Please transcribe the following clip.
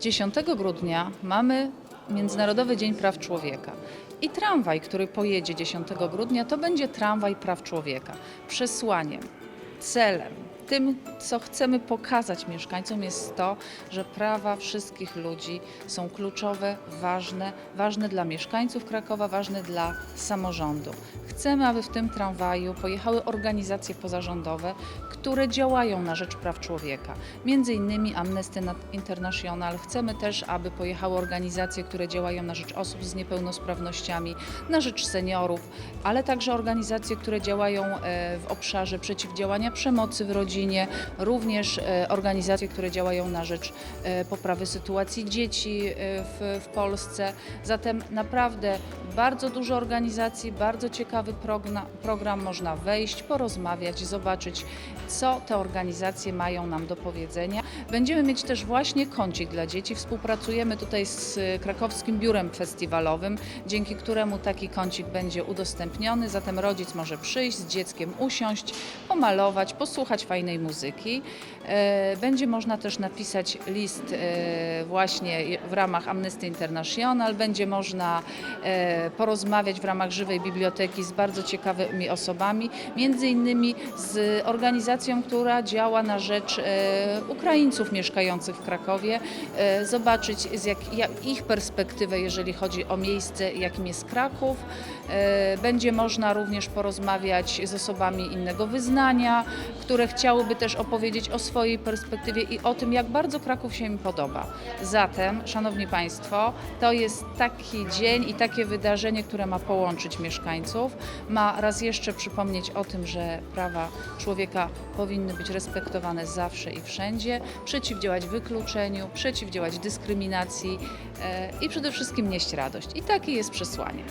10 grudnia mamy Międzynarodowy Dzień Praw Człowieka. I tramwaj, który pojedzie 10 grudnia, to będzie tramwaj praw człowieka. Przesłaniem, celem, tym, co chcemy pokazać mieszkańcom, jest to, że prawa wszystkich ludzi są kluczowe, ważne, ważne dla mieszkańców Krakowa, ważne dla samorządu. Chcemy, aby w tym tramwaju pojechały organizacje pozarządowe, które działają na rzecz praw człowieka. Między innymi Amnesty International. Chcemy też, aby pojechały organizacje, które działają na rzecz osób z niepełnosprawnościami, na rzecz seniorów, ale także organizacje, które działają e, w obszarze przeciwdziałania przemocy w rodzinie, również e, organizacje, które działają na rzecz e, poprawy sytuacji dzieci w, w Polsce. Zatem naprawdę bardzo dużo organizacji, bardzo ciekawy progna, program. Można wejść, porozmawiać, zobaczyć, co te organizacje mają nam do powiedzenia. Będziemy mieć też właśnie kącik dla dzieci. Współpracujemy tutaj z e, Krakowskim Biurem Festiwalowym, dzięki któremu taki kącik będzie udostępniony. Zatem rodzic może przyjść z dzieckiem, usiąść, pomalować, posłuchać fajnej muzyki. E, Będzie można też napisać list e, właśnie w ramach Amnesty International. Będzie można e, porozmawiać w ramach żywej biblioteki z bardzo ciekawymi osobami, między innymi z organizacją, która działa na rzecz e, Ukraińców mieszkających w Krakowie, e, zobaczyć z jak, jak ich perspektywę, jeżeli chodzi o miejsce, jakim jest Kraków. E, Będzie można również porozmawiać z osobami innego wyznania, które chciałyby też opowiedzieć o swojej perspektywie i o tym, jak bardzo Kraków się im podoba. Zatem, Szanowni Państwo, to jest taki dzień i takie wydarzenie, które ma połączyć mieszkańców, ma raz jeszcze przypomnieć o tym, że prawa człowieka powinny być respektowane zawsze i wszędzie, przeciwdziałać wykluczeniu, przeciwdziałać dyskryminacji e, i przede wszystkim nieść radość. I takie jest przesłanie.